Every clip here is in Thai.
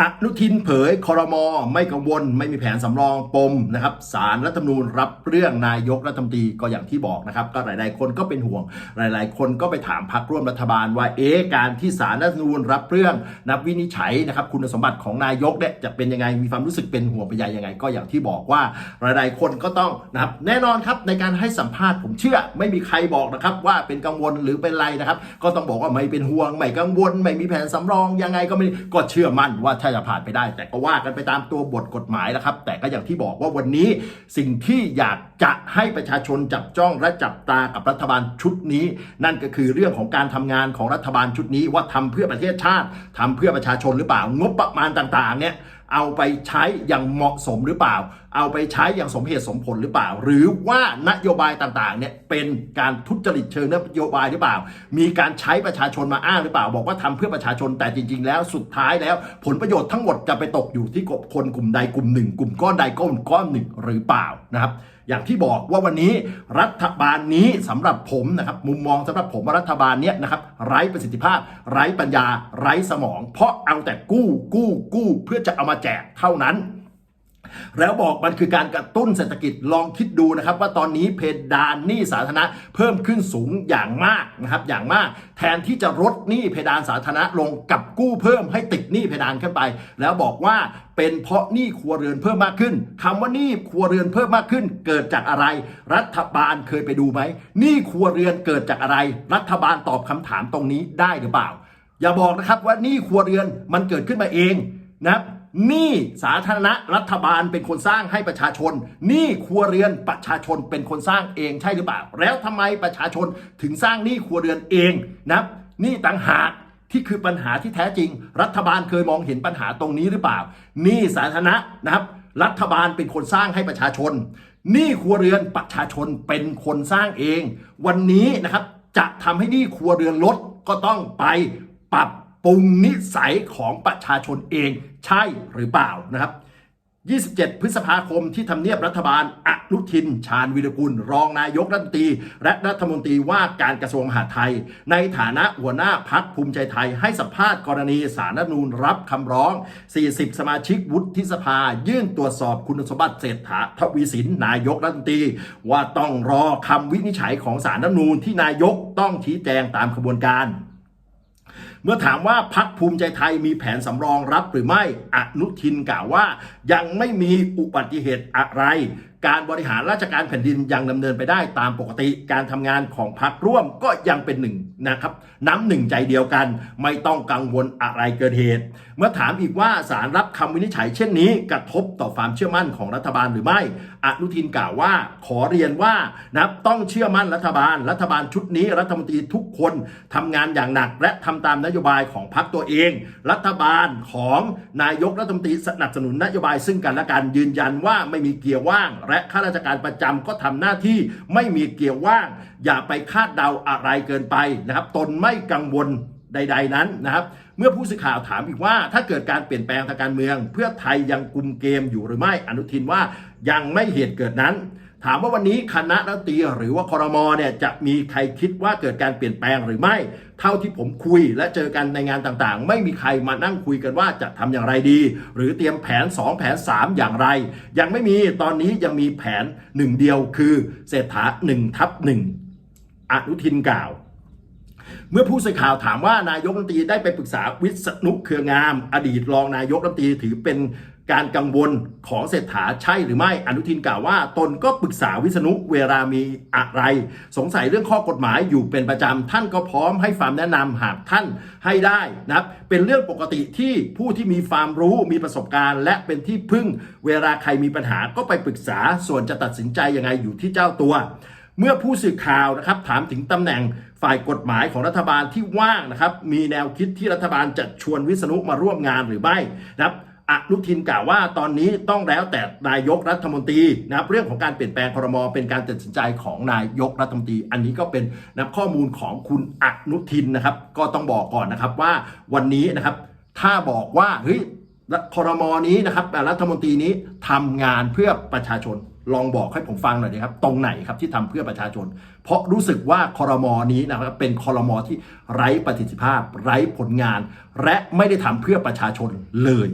อนุทินเผยคอรมอไม่กังวล ไม่มีแผนสำรองปมนะครับสารรัฐธรรมนูญรับเรื่องนายกรัฐมนตรีก็อย่างที่บอกนะครับ ก็หลาย ๆ คนก็เป็นห่วง หลาย ๆ คนก็ไปถามพรรคร่วมรัฐบาลว่าเอ๊ะการที่สารรัฐธรรมนูญรับเรื่องนับวินิจฉัยนะครับคุณสมบัติของนายกเนี่ยจะเป็นยังไงมีความรู้สึกเป็นห่วงเป็นใยยังไง ก็อย่างที่บอกว่า หลาย ๆ คนก็ต้องนะครับแน่นอนครับในการให้สัมภาษณ์ผมเชื่อ ไม่มีใครบอกนะครับว่าเป็นกังวลหรือเป็นไรนะครับ ก็ต้องบอกว่าไม่เป็นห่วงไม่กังวล ไม่มีแผนสำรองยังไงก็ไม่ก็เชื่อมั่นว่าถ้าจะผ่านไปได้ แต่ก็ว่ากันไปตามตัวบทกฎหมายนะครับ แต่ก็อย่างที่บอกว่าวันนี้สิ่งที่อยากจะให้ประชาชนจับจ้องและจับตากับรัฐบาลชุดนี้ นั่นก็คือเรื่องของการทำงานของรัฐบาลชุดนี้ว่าทำเพื่อประเทศชาติทำเพื่อประชาชนหรือเปล่างบประมาณต่างๆเนี่ยเอาไปใช้อย่างเหมาะสมหรือเปล่า เอาไปใช้อย่างสมเหตุสมผลหรือเปล่า หรือว่านโยบายต่างๆเนี่ยเป็นการทุจริตเชิงนโยบายหรือเปล่า มีการใช้ประชาชนมาอ้างหรือเปล่า บอกว่าทำเพื่อประชาชนแต่จริง ๆ แล้วสุดท้ายแล้ว ผลประโยชน์ทั้งหมดจะไปตกอยู่ที่คนกลุ่มใดกลุ่มหนึ่ง กลุ่มก้อนใดก้อนก้อนหนึ่งหรือเปล่านะครับอย่างที่บอกว่าวันนี้รัฐบาลนี้สำหรับผมนะครับมุมมองสำหรับผมว่ารัฐบาลเนี้ยนะครับไร้ประสิทธิภาพ ไร้ปัญญา ไร้สมอง เพราะเอาแต่กู้กู้กู้เพื่อจะเอามาแจกเท่านั้น แล้วบอกมันคือการกระตุ้นเศรษฐกิจลองคิดดูนะครับ ว่าตอนนี้เพดานหนี้สาธารณะเพิ่มขึ้นสูงอย่างมากนะครับอย่างมาก แทนที่จะลดหนี้เพดานสาธารณะลงกับกู้เพิ่มให้ติดหนี้เพดานขึ้นไป แล้วบอกว่าเป็นเพราะหนี้ครัวเรือนเพิ่มมากขึ้นคำว่าหนี้ครัวเรือนเพิ่มมากขึ้น เกิดจากอะไร รัฐบาลเคยไปดูไหมหนี้ครัวเรือนเกิดจากอะไร รัฐบาลตอบคำถามตรงนี้ได้หรือเปล่า อย่าบอกนะครับว่าหนี้ครัวเรือนมันเกิดขึ้นมาเองนะครับ หนี้สาธารณะรัฐบาลเป็นคนสร้างให้ประชาชนหนี้ครัวเรือนประชาชนเป็นคนสร้างเองใช่หรือเปล่า แล้วทำไมประชาชนถึงสร้างหนี้ครัวเรือนเองนะหนี้ต่างหากที่คือปัญหาที่แท้จริง รัฐบาลเคยมองเห็นปัญหาตรงนี้หรือเปล่าหนี้สาธารณะนะครับรัฐบาลเป็นคนสร้างให้ประชาชนหนี้ครัวเรือนประชาชนเป็นคนสร้างเอง วันนี้นะครับจะทำให้หนี้ครัวเรือนลดก็ต้องไปปรับ ปรุงนิสัยของประชาชนเองใช่หรือเปล่านะครับ 27 พฤษภาคมที่ทำเนียบรัฐบาลอนุทิน ชาญวิรกุล รองนายกรัฐมนตรี และรัฐมนตรีว่าการกระทรวงมหาดไทย ในฐานะหัวหน้าพักภูมิใจไทย ให้สัมภาษณ์กรณีสารรัฐนูญรับคำร้อง 40 สมาชิกวุฒิสภา ยื่นตรวจสอบคุณสมบัติเศรษฐาทวีสินนายกรัฐมนตรี ว่าต้องรอคำวินิจฉัยของสารรัฐนูญที่นายกต้องชี้แจงตามกระบวนการ เมื่อถามว่าพักภูมิใจไทยมีแผนสำรองรับหรือไม่ อนุทินกล่าวว่า ยังไม่มีอุบัติเหตุอะไร การบริหารราชการแผ่นดินยังดำเนินไปได้ตามปกติการทำงานของพักร่วมก็ยังเป็นหนึ่งนะครับน้ำหนึ่งใจเดียวกัน ไม่ต้องกังวลอะไรเกินเหตุ เมื่อถามอีกว่าสารรับคำวินิจฉัยเช่นนี้ กระทบต่อความเชื่อมั่นของรัฐบาลหรือไม่อนุทินกล่าวว่า ขอเรียนว่านับต้องเชื่อมั่นรัฐบาล รัฐบาลชุดนี้รัฐมนตรีทุกคนทำงานอย่างหนัก และทำตามนโยบายของพรรคตัวเอง รัฐบาลของนายกรัฐมนตรีสนับสนุนนโยบายซึ่งกันและกันยืนยันว่าไม่มีเกียร์ว่างและข้าราชการประจำก็ทำหน้าที่ไม่มีเกี่ยวว่าง อย่าไปคาดเดาอะไรเกินไปนะครับ ตนไม่กังวลใด ๆ นั้นนะครับเมื่อผู้สื่อข่าวถามอีกว่า ถ้าเกิดการเปลี่ยนแปลงทางการเมือง เพื่อไทยยังกุมเกมอยู่หรือไม่อนุทินว่ายังไม่เหตุเกิดนั้น ถามว่าวันนี้คณะรัฐมนตรีหรือว่าคอรมอเนี่ยจะมีใครคิดว่าเกิดการเปลี่ยนแปลงหรือไม่ เท่าที่ผมคุยและเจอกันในงานต่างๆ ไม่มีใครมานั่งคุยกันว่าจะทำอย่างไรดี หรือเตรียมแผน 2 แผน 3 อย่างไร ยังไม่มีตอนนี้ยังมีแผนหนึ่งเดียวคือเศรษฐา1ทับ1อนุทินกล่าว เมื่อผู้สื่อข่าวถามว่านายกรัฐมนตรีได้ไปปรึกษาวิษณุเครืองาม อดีตรองนายกรัฐมนตรีถือเป็นการกังวลของเศรษฐาใช่หรือไม่อนุทินกล่าวว่า ตนก็ปรึกษาวิษณุเวลามีอะไร สงสัยเรื่องข้อกฎหมายอยู่เป็นประจำท่านก็พร้อมให้ความแนะนำหากท่านให้ได้นะครับเป็นเรื่องปกติที่ผู้ที่มีความรู้มีประสบการณ์ และเป็นที่พึ่งเวลาใครมีปัญหาก็ไปปรึกษาส่วนจะตัดสินใจยังไงอยู่ที่เจ้าตัว เมื่อผู้สื่อข่าวนะครับถามถึงตำแหน่งฝ่ายกฎหมายของรัฐบาลที่ว่างนะครับ มีแนวคิดที่รัฐบาลจะชวนวิษณุมาร่วมงานหรือไม่นะครับอนุทินกล่าวว่าตอนนี้ต้องแล้วแต่นายกรัฐมนตรีนะครับเรื่องของการเปลี่ยนแปลงครมเป็นการตัดสินใจของนายกรัฐมนตรี อันนี้ก็เป็นนะข้อมูลของคุณอนุทินนะครับ ก็ต้องบอกก่อนนะครับว่าวันนี้นะครับถ้าบอกว่าเฮ้ยครมนี้นะครับรัฐมนตรีนี้ทำงานเพื่อประชาชน ลองบอกให้ผมฟังหน่อยนะครับ ตรงไหนครับที่ทำเพื่อประชาชน เพราะรู้สึกว่าคอรมอนี้นะครับเป็นคอรมอที่ไร้ประสิทธิภาพ ไร้ผลงาน และไม่ได้ทำเพื่อประชาชนเลย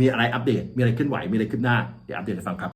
มีอะไรอัปเดต มีอะไรขึ้นไหว มีอะไรขึ้นหน้า เดี๋ยวอัปเดตให้ฟังครับ